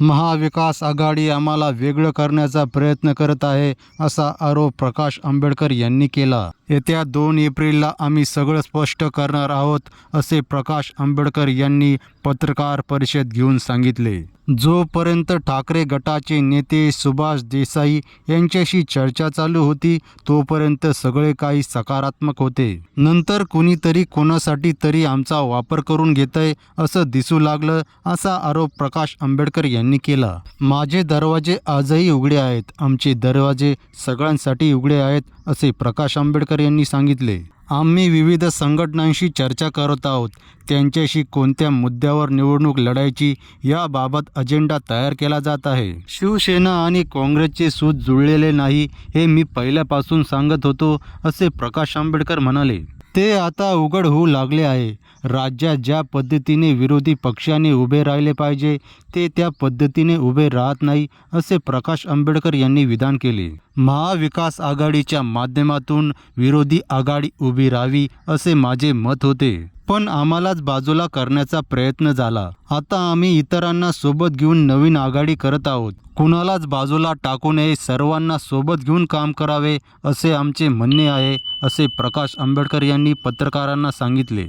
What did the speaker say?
महाविकास आघाडी आम्हाला वेगळं करण्याचा प्रयत्न करत आहे असा आरोप प्रकाश आंबेडकर यांनी केला. येत्या दोन एप्रिलला आम्ही सगळं स्पष्ट करणार आहोत असे प्रकाश आंबेडकर यांनी पत्रकार परिषद घेऊन सांगितले. जोपर्यंत ठाकरे गटाचे नेते सुभाष देसाई यांच्याशी चर्चा चालू होती तोपर्यंत सगळे काही सकारात्मक होते. नंतर कुणीतरी कोणासाठी तरी आमचा वापर करून घेतय असं दिसू लागलं असा आरोप प्रकाश आंबेडकर यांनी केला. माझे दरवाजे आजही उघडे आहेत. आमचे दरवाजे सगळ्यांसाठी उघडे आहेत असे प्रकाश आंबेडकर यांनी सांगितले. आम्ही विविध संघटनांशी चर्चा करत आहोत. त्यांच्याशी कोणत्या मुद्द्यावर निवडणूक लढायची याबाबत अजेंडा तयार केला जात आहे. शिवसेना आणि काँग्रेसचे सूत जुळलेले नाही हे मी पहिल्यापासून सांगत होतो असे प्रकाश आंबेडकर म्हणाले. ते आता उघड होऊ लागले आहे. राज्यात ज्या पद्धतीने विरोधी पक्षाने उभे राहिले पाहिजे ते त्या पद्धतीने उभे राहत नाही असे प्रकाश आंबेडकर यांनी विधान केले. महाविकास आघाडीच्या माध्यमातून विरोधी आघाडी उभी राहावी असे माझे मत होते. पण आम्हालाच बाजूला करण्याचा प्रयत्न झाला. आता आम्ही इतरांना सोबत घेऊन नवीन आघाडी करत आहोत. कुणालाच बाजूला टाकू नये सर्वांना सोबत घेऊन काम करावे असे आमचे म्हणणे आहे असे प्रकाश आंबेडकर यांनी पत्रकारांना सांगितले.